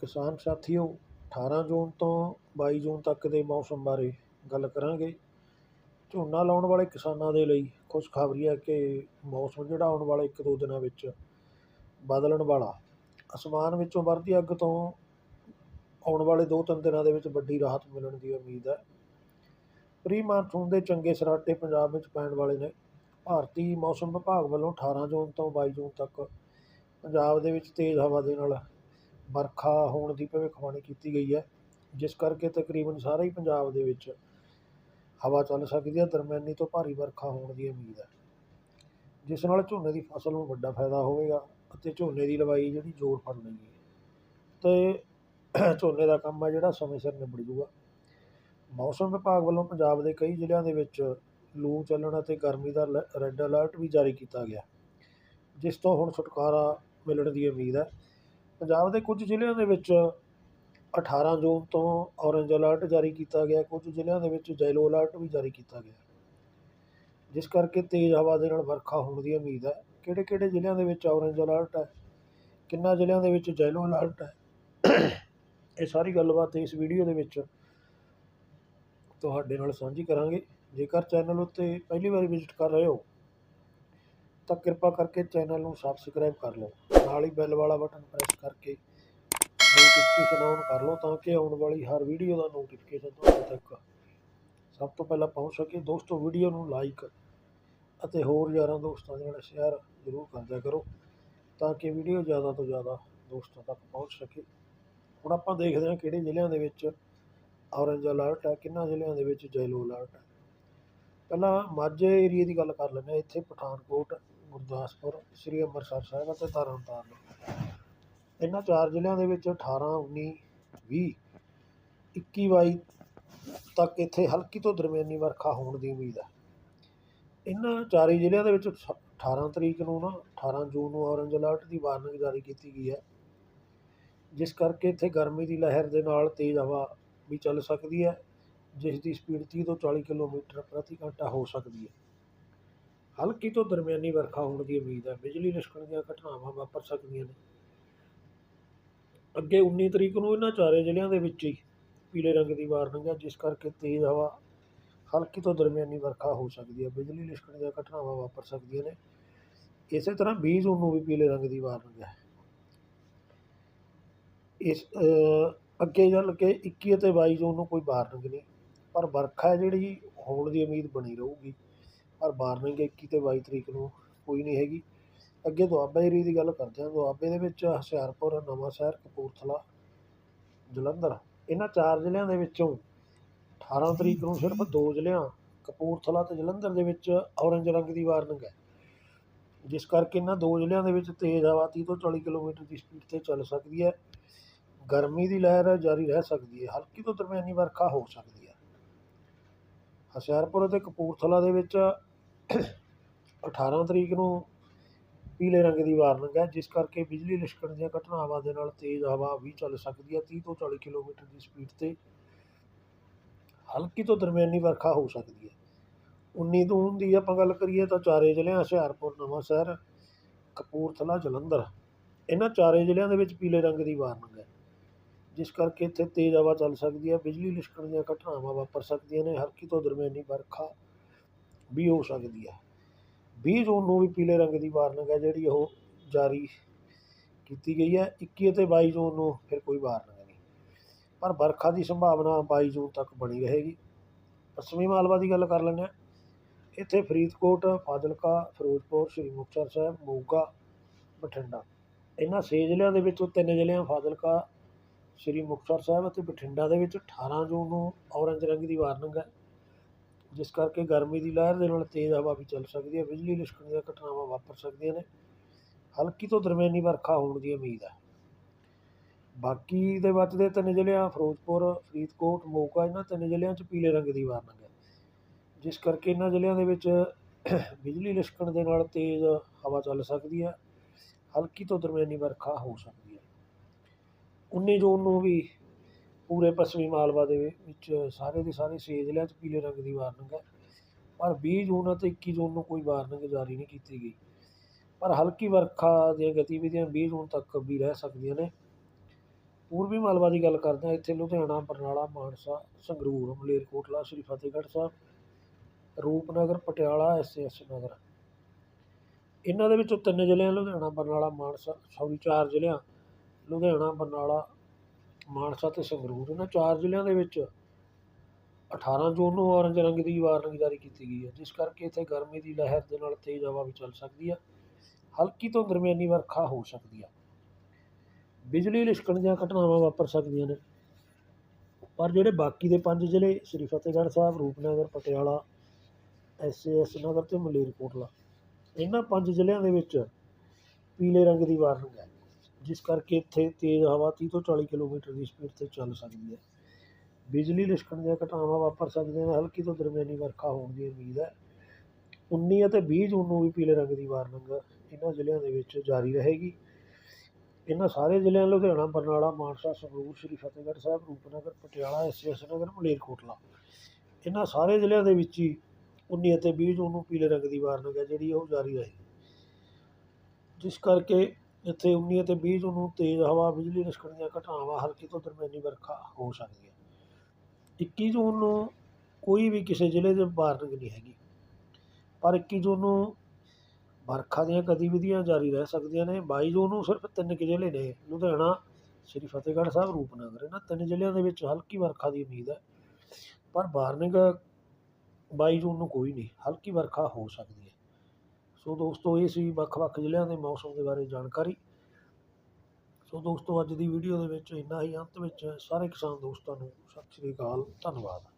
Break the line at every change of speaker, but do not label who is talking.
ਕਿਸਾਨ ਸਾਥੀਓ 18 ਜੂਨ ਤੋਂ 22 ਜੂਨ ਤੱਕ ਦੇ ਮੌਸਮ ਬਾਰੇ ਗੱਲ ਕਰਾਂਗੇ। ਝੋਨਾ ਲਾਉਣ ਵਾਲੇ ਕਿਸਾਨਾਂ ਦੇ ਲਈ ਖੁਸ਼ਖਬਰੀ ਹੈ ਕਿ ਮੌਸਮ ਜਿਹੜਾ ਆਉਣ ਵਾਲੇ ਇੱਕ ਦੋ ਦਿਨਾਂ ਵਿੱਚ ਬਦਲਣ ਵਾਲਾ। ਅਸਮਾਨ ਵਿੱਚੋਂ ਵਰਦੀ ਅੱਗ ਤੋਂ ਆਉਣ ਵਾਲੇ ਦੋ ਤਿੰਨ ਦਿਨਾਂ ਦੇ ਵਿੱਚ ਵੱਡੀ ਰਾਹਤ ਮਿਲਣ ਦੀ ਉਮੀਦ ਹੈ। ਪ੍ਰੀ ਮਾਨਸੂਨ ਦੇ ਚੰਗੇ ਸਰਾਟੇ ਪੰਜਾਬ ਵਿੱਚ ਪੈਣ ਵਾਲੇ ਨੇ। ਭਾਰਤੀ ਮੌਸਮ ਵਿਭਾਗ ਵੱਲੋਂ 18 ਜੂਨ ਤੋਂ 22 ਜੂਨ ਤੱਕ ਪੰਜਾਬ ਦੇ ਵਿੱਚ ਤੇਜ਼ ਹਵਾ ਦੇ ਨਾਲ ਵਰਖਾ ਹੋਣ ਦੀ ਭਵਿੱਖਬਾਣੀ ਕੀਤੀ ਗਈ ਹੈ, ਜਿਸ ਕਰਕੇ ਤਕਰੀਬਨ ਸਾਰੇ ਹੀ ਪੰਜਾਬ ਦੇ ਵਿੱਚ ਹਵਾ ਚੱਲ ਸਕਦੀ ਹੈ, ਦਰਮਿਆਨੀ ਤੋਂ ਭਾਰੀ ਵਰਖਾ ਹੋਣ ਦੀ ਉਮੀਦ ਹੈ। ਜਿਸ ਨਾਲ ਝੋਨੇ ਦੀ ਫਸਲ ਨੂੰ ਵੱਡਾ ਫਾਇਦਾ ਹੋਵੇਗਾ ਅਤੇ ਝੋਨੇ ਦੀ ਲਵਾਈ ਜਿਹੜੀ ਜ਼ੋਰ ਫੜ ਲਏਗੀ। ਅਤੇ ਝੋਨੇ ਦਾ ਕੰਮ ਹੈ ਜਿਹੜਾ ਸਮੇਂ ਸਿਰ ਨਿਬੜ ਜੂਗਾ। ਮੌਸਮ ਵਿਭਾਗ ਵੱਲੋਂ ਪੰਜਾਬ ਦੇ ਕਈ ਜ਼ਿਲ੍ਹਿਆਂ ਦੇ ਵਿੱਚ ਲੂ ਚੱਲਣ ਅਤੇ ਗਰਮੀ ਦਾ ਲ- ਰੈੱਡ ਅਲਰਟ ਵੀ ਜਾਰੀ ਕੀਤਾ ਗਿਆ, ਜਿਸ ਤੋਂ ਹੁਣ ਛੁਟਕਾਰਾ ਮਿਲਣ ਦੀ ਉਮੀਦ ਹੈ। ਪੰਜਾਬ ਦੇ ਕੁਝ ਜ਼ਿਲ੍ਹਿਆਂ ਦੇ ਵਿੱਚ 18 ਜੂਨ ਤੋਂ ਔਰੇਂਜ ਅਲਰਟ ਜਾਰੀ ਕੀਤਾ ਗਿਆ, ਕੁਝ ਜ਼ਿਲ੍ਹਿਆਂ ਦੇ ਵਿੱਚ ਜੈਲੋ ਅਲਰਟ ਵੀ ਜਾਰੀ ਕੀਤਾ ਗਿਆ। ਜਿਸ ਕਰਕੇ ਤੇਜ਼ ਹਵਾ ਦੇ ਨਾਲ ਵਰਖਾ ਹੋਣ ਦੀ ਉਮੀਦ ਹੈ। ਕਿਹੜੇ ਕਿਹੜੇ ਜ਼ਿਲ੍ਹਿਆਂ ਦੇ ਵਿੱਚ ਔਰੇਂਜ ਅਲਰਟ ਹੈ? ਕਿੰਨਾ ਜ਼ਿਲ੍ਹਿਆਂ ਦੇ ਵਿੱਚ ਜੈਲੋ ਅਲਰਟ ਹੈ? ਇਹ ਸਾਰੀ ਗੱਲਬਾਤ ਇਸ ਵੀਡੀਓ ਦੇ ਵਿੱਚ ਤੁਹਾਡੇ ਨਾਲ ਸਾਂਝੀ ਕਰਾਂਗੇ। ਜੇਕਰ ਚੈਨਲ ਉੱਤੇ ਪਹਿਲੀ ਵਾਰੀ ਵਿਜ਼ਿਟ ਕਰ ਰਹੇ ਹੋ ਤਾਂ ਕਿਰਪਾ ਕਰਕੇ ਚੈਨਲ ਨੂੰ ਸਬਸਕ੍ਰਾਈਬ ਕਰ ਲਓ। ਨਾਲ ਹੀ ਬੈਲ ਵਾਲਾ ਬਟਨ ਪ੍ਰੈਸ ਕਰਕੇ ਨੋਟੀਫਿਕੇਸ਼ਨ ਆਨ ਕਰ ਲਓ ਤਾਂ ਕਿ ਆਉਣ ਵਾਲੀ ਹਰ ਵੀਡੀਓ ਦਾ ਨੋਟੀਫਿਕੇਸ਼ਨ ਤੁਹਾਡੇ ਤੱਕ ਸਭ ਤੋਂ ਪਹਿਲਾਂ ਪਹੁੰਚ ਸਕੇ। ਦੋਸਤੋ ਵੀਡੀਓ ਨੂੰ ਲਾਈਕ ਅਤੇ ਹੋਰ ਯਾਰਾਂ ਦੋਸਤਾਂ ਦੇ ਨਾਲ ਸ਼ੇਅਰ ਜ਼ਰੂਰ ਕਰਦਿਆ ਕਰੋ ਤਾਂ ਕਿ ਵੀਡੀਓ ਜ਼ਿਆਦਾ ਤੋਂ ਜ਼ਿਆਦਾ ਦੋਸਤਾਂ ਤੱਕ ਪਹੁੰਚ ਸਕੇ। ਹੁਣ ਆਪਾਂ ਦੇਖਦੇ ਹਾਂ ਕਿਹੜੇ ਜ਼ਿਲ੍ਹਿਆਂ ਦੇ ਵਿੱਚ ਔਰੇਂਜ ਅਲਰਟ ਹੈ, ਕਿੰਨਾ ਜ਼ਿਲ੍ਹਿਆਂ ਦੇ ਵਿੱਚ ਜੈਲੋ ਅਲਰਟ ਹੈ। ਪਹਿਲਾਂ ਮਾਝੇ ਏਰੀਏ ਦੀ ਗੱਲ ਕਰ ਲੈਂਦੇ ਹਾਂ। ਇੱਥੇ ਪਠਾਨਕੋਟ ਗੁਰਦਾਸਪੁਰ, ਸ੍ਰੀ ਅੰਮ੍ਰਿਤਸਰ ਸਾਹਿਬ ਅਤੇ ਤਰਨਤਾਰਨ। ਇਹਨਾਂ ਚਾਰ ਜ਼ਿਲ੍ਹਿਆਂ ਦੇ ਵਿੱਚ 18 19 20 21 22 ਤੱਕ ਇੱਥੇ ਹਲਕੀ ਤੋਂ ਦਰਮਿਆਨੀ ਵਰਖਾ ਹੋਣ ਦੀ ਉਮੀਦ ਹੈ। ਇਹਨਾਂ ਚਾਰੇ ਜ਼ਿਲ੍ਹਿਆਂ ਦੇ ਵਿੱਚ ਸ- 18 ਤਰੀਕ ਨੂੰ ਨਾ 18 ਜੂਨ ਨੂੰ ਔਰੰਜ ਅਲਰਟ ਦੀ ਵਾਰਨਿੰਗ ਜਾਰੀ ਕੀਤੀ ਗਈ ਹੈ। ਜਿਸ ਕਰਕੇ ਇੱਥੇ ਗਰਮੀ ਦੀ ਲਹਿਰ ਦੇ ਨਾਲ ਤੇਜ਼ ਹਵਾ ਵੀ ਚੱਲ ਸਕਦੀ ਹੈ, ਜਿਸ ਦੀ ਸਪੀਡ 30 ਤੋਂ 40 ਕਿਲੋਮੀਟਰ ਪ੍ਰਤੀ ਘੰਟਾ ਹੋ ਸਕਦੀ ਹੈ। ਹਲਕੀ ਤੋਂ ਦਰਮਿਆਨੀ ਵਰਖਾ ਹੋਣ ਦੀ ਉਮੀਦ ਹੈ। ਬਿਜਲੀ ਲਿਸ਼ਕਣ ਦੀਆਂ ਘਟਨਾਵਾਂ ਵਾਪਰ ਸਕਦੀਆਂ ਨੇ। ਅੱਗੇ 19 ਤਰੀਕ ਨੂੰ ਇਹਨਾਂ ਚਾਰੇ ਜ਼ਿਲ੍ਹਿਆਂ ਦੇ ਵਿੱਚ ਹੀ ਪੀਲੇ ਰੰਗ ਦੀ ਵਾਰਨਿੰਗ ਹੈ, ਜਿਸ ਕਰਕੇ ਤੇਜ਼ ਹਵਾ ਹਲਕੀ ਤੋਂ ਦਰਮਿਆਨੀ ਵਰਖਾ ਹੋ ਸਕਦੀ ਹੈ। ਬਿਜਲੀ ਲਿਸ਼ਕਣ ਦੀਆਂ ਘਟਨਾਵਾਂ ਵਾਪਰ ਸਕਦੀਆਂ ਨੇ। ਇਸੇ ਤਰ੍ਹਾਂ 20 ਜੂਨ ਨੂੰ ਵੀ ਪੀਲੇ ਰੰਗ ਦੀ ਵਾਰਨਿੰਗ ਹੈ। ਇਸ ਅੱਗੇ ਚੱਲ ਕੇ 21 ਅਤੇ 22 ਜੂਨ ਨੂੰ ਕੋਈ ਵਾਰਨਿੰਗ ਨਹੀਂ, ਪਰ ਵਰਖਾ ਹੈ ਜਿਹੜੀ, ਹੋਣ ਦੀ ਉਮੀਦ ਬਣੀ ਰਹੂਗੀ। ਪਰ ਵਾਰਨਿੰਗ 21 ਤੇ 22 ਤਰੀਕ ਨੂੰ, ਕੋਈ ਨਹੀਂ ਹੈਗੀ। ਅੱਗੇ ਦੁਆਬਾ ਏਰੀਏ ਦੀ ਗੱਲ ਕਰਦੇ ਹਾਂ। ਦੁਆਬੇ ਦੇ ਵਿੱਚ ਹੁਸ਼ਿਆਰਪੁਰ, ਨਵਾਂਸ਼ਹਿਰ, ਕਪੂਰਥਲਾ, ਜਲੰਧਰ। ਇਹਨਾਂ ਚਾਰ ਜ਼ਿਲ੍ਹਿਆਂ ਦੇ ਵਿੱਚੋਂ 18 ਤਰੀਕ ਨੂੰ ਸਿਰਫ ਦੋ ਜ਼ਿਲ੍ਹਿਆਂ, ਕਪੂਰਥਲਾ ਤੇ ਜਲੰਧਰ ਦੇ ਵਿੱਚ ਔਰੰਜ ਰੰਗ ਦੀ ਵਾਰਨਿੰਗ ਹੈ। ਜਿਸ ਕਰਕੇ ਇਹਨਾਂ ਦੋ ਜ਼ਿਲ੍ਹਿਆਂ ਦੇ ਵਿੱਚ ਤੇਜ਼ ਹਵਾ 30 ਤੋਂ 40 ਕਿਲੋਮੀਟਰ ਦੀ ਸਪੀਡ ਤੇ ਚੱਲ ਸਕਦੀ ਹੈ। ਗਰਮੀ ਦੀ ਲਹਿਰ ਜਾਰੀ ਰਹਿ ਸਕਦੀ ਹੈ। ਹਲਕੀ ਤੋਂ ਦਰਮਿਆਨੀ ਵਰਖਾ ਹੋ ਸਕਦੀ ਹੈ। ਹੁਸ਼ਿਆਰਪੁਰ ਅਤੇ ਕਪੂਰਥਲਾ ਦੇ ਵਿੱਚ 18 ਤਰੀਕ ਨੂੰ ਪੀਲੇ ਰੰਗ ਦੀ ਵਾਰਨਿੰਗ ਹੈ, ਜਿਸ ਕਰਕੇ ਬਿਜਲੀ ਲਿਸ਼ਕਣ ਦੀਆਂ ਘਟਨਾਵਾਂ ਦੇ ਨਾਲ ਤੇਜ਼ ਹਵਾ ਵੀ ਚੱਲ ਸਕਦੀ ਹੈ। ਤੀਹ ਤੋਂ 40 ਕਿਲੋਮੀਟਰ ਦੀ ਸਪੀਡ ਤੇ ਹਲਕੀ ਤੋਂ ਦਰਮਿਆਨੀ ਵਰਖਾ ਹੋ ਸਕਦੀ ਹੈ। 19 ਜੂਨ ਦੀ ਆਪਾਂ ਗੱਲ ਕਰੀਏ ਤਾਂ ਚਾਰੇ ਜ਼ਿਲ੍ਹਿਆਂ, ਹੁਸ਼ਿਆਰਪੁਰ, ਨਵਾਂਸ਼ਹਿਰ, ਕਪੂਰਥਲਾ, ਜਲੰਧਰ, ਇਹਨਾਂ ਚਾਰੇ ਜ਼ਿਲ੍ਹਿਆਂ ਦੇ ਵਿੱਚ ਪੀਲੇ ਰੰਗ ਦੀ ਵਾਰਨਿੰਗ ਹੈ। ਜਿਸ ਕਰਕੇ ਇੱਥੇ ਤੇਜ਼ ਹਵਾ ਚੱਲ ਸਕਦੀ ਹੈ, ਬਿਜਲੀ ਲਿਸ਼ਕਣ ਦੀਆਂ ਘਟਨਾਵਾਂ ਵਾਪਰ ਸਕਦੀਆਂ ਨੇ, ਹਲਕੀ ਤੋਂ ਦਰਮਿਆਨੀ ਵਰਖਾ ਵੀ ਹੋ ਸਕਦੀ ਹੈ 20 ਜੂਨ ਨੂੰ ਵੀ ਪੀਲੇ ਰੰਗ ਦੀ ਵਾਰਨਿੰਗ ਹੈ ਜਿਹੜੀ ਉਹ ਜਾਰੀ ਕੀਤੀ ਗਈ ਹੈ 21 ਅਤੇ 22 ਜੂਨ ਨੂੰ ਫਿਰ ਕੋਈ ਵਾਰਨਿੰਗ ਨਹੀਂ। ਪਰ ਵਰਖਾ ਦੀ ਸੰਭਾਵਨਾ 22 ਜੂਨ ਤੱਕ ਬਣੀ ਰਹੇਗੀ। ਪੱਛਮੀ ਮਾਲਵਾ ਦੀ ਗੱਲ ਕਰ ਲੈਂਦੇ ਹਾਂ ਇੱਥੇ ਫਰੀਦਕੋਟ, ਫਾਜ਼ਿਲਕਾ, ਫਿਰੋਜ਼ਪੁਰ, ਸ਼੍ਰੀ ਮੁਕਤਸਰ ਸਾਹਿਬ, ਮੋਗਾ, ਬਠਿੰਡਾ। ਇਹਨਾਂ ਛੇ ਜ਼ਿਲ੍ਹਿਆਂ ਦੇ ਵਿੱਚੋਂ ਤਿੰਨ ਜ਼ਿਲ੍ਹਿਆਂ ਫਾਜ਼ਿਲਕਾ, ਸ਼੍ਰੀ ਮੁਕਤਸਰ ਸਾਹਿਬ ਅਤੇ ਬਠਿੰਡਾ ਦੇ ਵਿੱਚ 18 ਜੂਨ ਨੂੰ ਔਰੰਜ ਰੰਗ ਦੀ ਵਾਰਨਿੰਗ ਹੈ ਜਿਸ ਕਰਕੇ ਗਰਮੀ ਦੀ ਲਹਿਰ ਦੇ ਨਾਲ ਤੇਜ਼ ਹਵਾ ਵੀ ਚੱਲ ਸਕਦੀ ਹੈ, ਬਿਜਲੀ ਲਿਸ਼ਕਣ ਦੀਆਂ ਘਟਨਾਵਾਂ ਵਾਪਰ ਸਕਦੀਆਂ ਨੇ। ਹਲਕੀ ਤੋਂ ਦਰਮਿਆਨੀ ਵਰਖਾ ਹੋਣ ਦੀ ਉਮੀਦ ਹੈ। ਬਾਕੀ ਦੇ ਬਚਦੇ ਤਿੰਨ ਜ਼ਿਲ੍ਹਿਆਂ, ਫਿਰੋਜ਼ਪੁਰ, ਫਰੀਦਕੋਟ, ਮੋਗਾ, ਇਹਨਾਂ ਤਿੰਨ ਜ਼ਿਲ੍ਹਿਆਂ 'ਚ ਪੀਲੇ ਰੰਗ ਦੀ ਵਾਰਨਿੰਗ ਹੈ। ਜਿਸ ਕਰਕੇ ਇਹਨਾਂ ਜ਼ਿਲ੍ਹਿਆਂ ਦੇ ਵਿੱਚ ਬਿਜਲੀ ਲਿਸ਼ਕਣ ਦੇ ਨਾਲ ਤੇਜ਼ ਹਵਾ ਚੱਲ ਸਕਦੀ ਹੈ। ਹਲਕੀ ਤੋਂ ਦਰਮਿਆਨੀ ਵਰਖਾ ਹੋ ਸਕਦੀ ਹੈ। 19 ਜੂਨ ਨੂੰ ਵੀ ਪੂਰੇ ਪੱਛਮੀ ਮਾਲਵਾ ਦੇ ਵਿੱਚ ਸਾਰੇ ਦੇ ਸਾਰੇ ਛੇ ਜ਼ਿਲ੍ਹਿਆਂ 'ਚ ਪੀਲੇ ਰੰਗ ਦੀ ਵਾਰਨਿੰਗ ਹੈ। ਪਰ ਵੀਹ ਜੂਨ ਅਤੇ 21 ਜੂਨ ਨੂੰ ਕੋਈ ਵਾਰਨਿੰਗ ਜਾਰੀ ਨਹੀਂ ਕੀਤੀ ਗਈ। ਪਰ ਹਲਕੀ ਵਰਖਾ ਦੀਆਂ ਗਤੀਵਿਧੀਆਂ ਵੀਹ ਜੂਨ ਤੱਕ ਵੀ ਰਹਿ ਸਕਦੀਆਂ ਨੇ। ਪੂਰਬੀ ਮਾਲਵਾ ਦੀ ਗੱਲ ਕਰਦੇ ਹਾਂ, ਇੱਥੇ ਲੁਧਿਆਣਾ, ਬਰਨਾਲਾ, ਮਾਨਸਾ, ਸੰਗਰੂਰ ਮਲੇਰਕੋਟਲਾ ਸ਼੍ਰੀ ਫਤਿਹਗੜ੍ਹ ਸਾਹਿਬ, ਰੂਪਨਗਰ, ਪਟਿਆਲਾ, ਐਸ ਐਸ ਨਗਰ। ਇਹਨਾਂ ਦੇ ਵਿੱਚੋਂ ਤਿੰਨ ਜ਼ਿਲ੍ਹਿਆਂ, ਲੁਧਿਆਣਾ, ਬਰਨਾਲਾ, ਮਾਨਸਾ, ਸੌਰੀ ਚਾਰ ਜ਼ਿਲ੍ਹਿਆਂ, ਲੁਧਿਆਣਾ, ਬਰਨਾਲਾ ਮਾਨਸਾ ਅਤੇ ਸੰਗਰੂਰ ਇਹਨਾਂ ਚਾਰ ਜ਼ਿਲ੍ਹਿਆਂ ਦੇ ਵਿੱਚ 18 ਜੂਨ ਨੂੰ ਔਰੰਜ ਰੰਗ ਦੀ ਵਾਰਨਿੰਗ ਜਾਰੀ ਕੀਤੀ ਗਈ ਹੈ, ਜਿਸ ਕਰਕੇ ਇੱਥੇ ਗਰਮੀ ਦੀ ਲਹਿਰ ਦੇ ਨਾਲ ਤੇਜ਼ ਹਵਾ ਵੀ ਚੱਲ ਸਕਦੀ ਹੈ, ਹਲਕੀ ਤੋਂ ਦਰਮਿਆਨੀ ਵਰਖਾ ਹੋ ਸਕਦੀ ਹੈ। ਬਿਜਲੀ ਲਿਸ਼ਕਣ ਦੀਆਂ ਘਟਨਾਵਾਂ ਵਾਪਰ ਸਕਦੀਆਂ ਨੇ, ਪਰ ਜਿਹੜੇ ਬਾਕੀ ਦੇ ਪੰਜ ਜ਼ਿਲ੍ਹੇ, ਸ੍ਰੀ ਫਤਿਹਗੜ੍ਹ ਸਾਹਿਬ, ਰੂਪਨਗਰ, ਪਟਿਆਲਾ ਐਸ ਨਗਰ ਤੇ ਮਲੇਰਕੋਟਲਾ, ਇਹਨਾਂ ਪੰਜ ਜ਼ਿਲ੍ਹਿਆਂ ਦੇ ਵਿੱਚ ਪੀਲੇ ਰੰਗ ਦੀ ਵਾਰਨਿੰਗ ਹੈ। ਜਿਸ ਕਰਕੇ ਇੱਥੇ ਤੇਜ਼ ਹਵਾ 30 ਤੋਂ 40 ਕਿਲੋਮੀਟਰ ਦੀ ਸਪੀਡ ਤੇ ਚੱਲ ਸਕਦੀ ਹੈ। ਬਿਜਲੀ ਲਿਸ਼ਕਣ ਦੀਆਂ ਘਟਨਾਵਾਂ ਵਾਪਰ ਸਕਦੀਆਂ ਨੇ, ਹਲਕੀ ਤੋਂ ਦਰਮਿਆਨੀ ਵਰਖਾ ਹੋਣ ਦੀ ਉਮੀਦ ਹੈ। 19 ਅਤੇ 20 ਜੂਨ ਨੂੰ ਵੀ ਪੀਲੇ ਰੰਗ ਦੀ ਵਾਰਨਿੰਗ ਇਹਨਾਂ ਜ਼ਿਲ੍ਹਿਆਂ ਦੇ ਵਿੱਚ ਜਾਰੀ ਰਹੇਗੀ। ਇਹਨਾਂ ਸਾਰੇ ਜ਼ਿਲ੍ਹਿਆਂ ਲੁਧਿਆਣਾ, ਬਰਨਾਲਾ, ਮਾਨਸਾ, ਸੰਗਰੂਰ, ਸ਼੍ਰੀ ਫਤਿਹਗੜ੍ਹ ਸਾਹਿਬ, ਰੂਪਨਗਰ, ਪਟਿਆਲਾ ਐਸ ਐਸ ਨਗਰ, ਮਲੇਰਕੋਟਲਾ। ਇਹਨਾਂ ਸਾਰੇ ਜ਼ਿਲ੍ਹਿਆਂ ਦੇ ਵਿੱਚ ਹੀ 19 ਅਤੇ 20 ਜੂਨ ਨੂੰ ਪੀਲੇ ਰੰਗ ਦੀ ਵਾਰਨਿੰਗ ਹੈ, ਜਿਹੜੀ ਉਹ ਜਾਰੀ ਰਹੇਗੀ। ਜਿਸ ਕਰਕੇ ਇੱਥੇ 19 ਅਤੇ 20 ਜੂਨ ਨੂੰ ਤੇਜ਼ ਹਵਾ ਬਿਜਲੀ ਲਿਸ਼ਕਣ ਦੀਆਂ ਘਟਨਾਵਾਂ ਹਲਕੀ ਤੋਂ ਦਰਮਿਆਨੀ ਵਰਖਾ ਹੋ ਸਕਦੀ ਹੈ 21 ਜੂਨ ਨੂੰ ਕੋਈ ਵੀ ਕਿਸੇ ਜ਼ਿਲ੍ਹੇ ਦੇ ਵਾਰਨਿੰਗ ਨਹੀਂ ਹੈਗੀ। ਪਰ 21 ਜੂਨ ਨੂੰ ਵਰਖਾ ਦੀਆਂ ਗਤੀਵਿਧੀਆਂ ਜਾਰੀ ਰਹਿ ਸਕਦੀਆਂ ਨੇ। 22 ਜੂਨ ਨੂੰ ਸਿਰਫ ਤਿੰਨ ਕੁ ਜ਼ਿਲ੍ਹੇ ਨੇ, ਲੁਧਿਆਣਾ, ਸ਼੍ਰੀ ਫਤਿਹਗੜ੍ਹ ਸਾਹਿਬ, ਰੂਪਨਗਰ। ਇਹਨਾਂ ਤਿੰਨ ਜ਼ਿਲ੍ਹਿਆਂ ਦੇ ਵਿੱਚ ਹਲਕੀ ਵਰਖਾ ਦੀ ਉਮੀਦ ਹੈ। ਪਰ ਵਾਰਨਿੰਗ 22 ਜੂਨ ਨੂੰ ਕੋਈ ਨਹੀਂ, ਹਲਕੀ ਵਰਖਾ ਹੋ ਸਕਦੀ ਹੈ। ਸੋ ਦੋਸਤੋ, ਇਹ ਸੀ ਵੱਖ-ਵੱਖ ਜ਼ਿਲ੍ਹਿਆਂ ਦੇ ਮੌਸਮ ਦੇ ਬਾਰੇ ਜਾਣਕਾਰੀ। ਸੋ ਦੋਸਤੋ, ਅੱਜ ਦੀ ਵੀਡੀਓ ਦੇ ਵਿੱਚ ਇੰਨਾ ਹੀ। ਅੰਤ ਵਿੱਚ ਸਾਰੇ ਕਿਸਾਨ ਦੋਸਤਾਂ ਨੂੰ ਸਤਿ ਸ਼੍ਰੀ ਅਕਾਲ, ਧੰਨਵਾਦ।